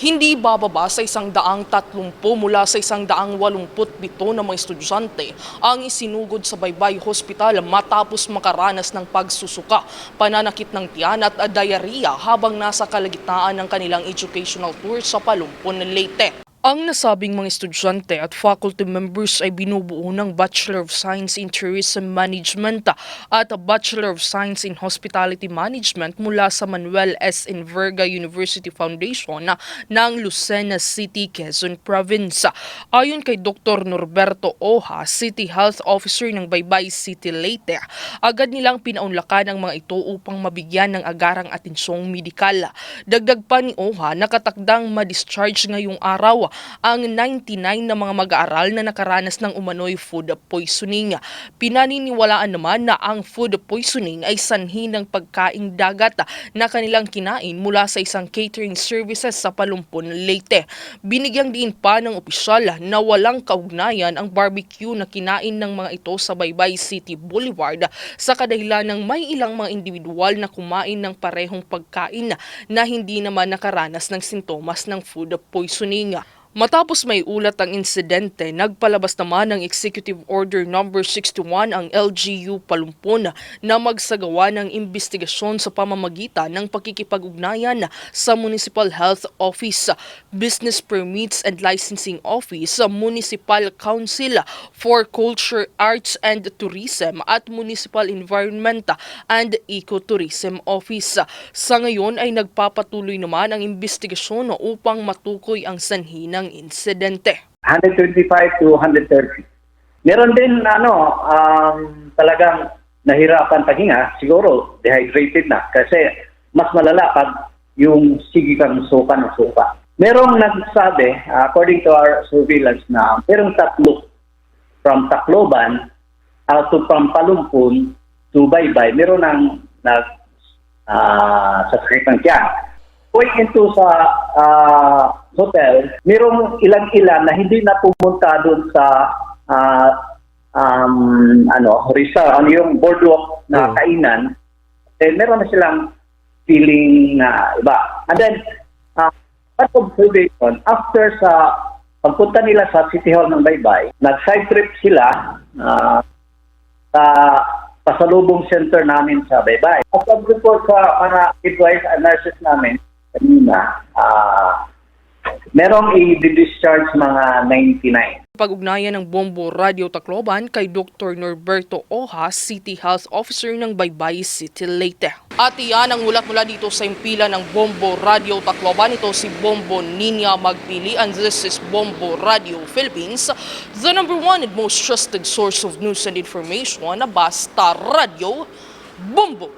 Hindi bababa sa isang daang tatlumpu mula sa isang daang walumput bito na mga estudyante ang isinugod sa Baybay Hospital matapos makaranas ng pagsusuka, pananakit ng tiyan at diarrhea habang nasa kalagitnaan ng kanilang educational tour sa Palumpon, Leyte. Ang nasabing mga estudyante at faculty members ay binubuo ng Bachelor of Science in Tourism Management at Bachelor of Science in Hospitality Management mula sa Manuel S. Enverga University Foundation ng Lucena City, Quezon Province. Ayon kay Dr. Norberto Oha, City Health Officer ng Baybay City, Leyte, agad nilang pinaunlakan ang mga ito upang mabigyan ng agarang atensyong medikal. Dagdag pa ni Oha, nakatakdang ma-discharge ngayong araw ang 99 na mga mag-aaral na nakaranas ng umano'y food poisoning. Pinaniniwalaan naman na ang food poisoning ay sanhi ng pagkaing dagat na kanilang kinain mula sa isang catering services sa Palumpon, Leyte. Binigyang din pa ng opisyal na walang kaugnayan ang barbecue na kinain ng mga ito sa Baybay City Boulevard sa kadahilan ng may ilang mga individual na kumain ng parehong pagkain na hindi naman nakaranas ng sintomas ng food poisoning. Matapos may ulat ang insidente, nagpalabas naman ng Executive Order No. 61 ang LGU Palumpon na magsagawa ng investigasyon sa pamamagitan ng pakikipag-ugnayan sa Municipal Health Office, Business Permits and Licensing Office, Municipal Council for Culture, Arts and Tourism at Municipal Environment and Ecotourism Office. Sa ngayon ay nagpapatuloy naman ang investigasyon upang matukoy ang sanhi ng insidente. 125 to 130. Meron din ano, um, talagang nahirapan paghinga, siguro dehydrated na kasi mas malala pag yung sige kang suka ng suka. Merong nagsabi, according to our surveillance na merong tatlo from Tacloban uh, to from Palumpun to Baybay, meron nang nag uh, sasakit ng tiyan. Going into sa ah, hotel, merong ilang-ilan na hindi na pumunta doon sa ah, um, ano, resort, ano yung boardwalk na Hmm. kainan, eh, meron na silang feeling na iba. And then, uh, part of observation, after sa pagpunta nila sa City Hall ng Baybay, nag-side trip sila ah, sa pasalubong center namin sa Baybay. At pag-report sa mga midwives and nurses namin, kanina, ah merong i-discharge mga 99. Pag-ugnayan ng Bombo Radio Tacloban kay Dr. Norberto Oha, City Health Officer ng Baybay City, Leyte. At iyan ang ulat mula dito sa impila ng Bombo Radio Tacloban. Ito si Bombo Ninya Magpili and this is Bombo Radio Philippines, the number one and most trusted source of news and information na Basta Radio, Bombo!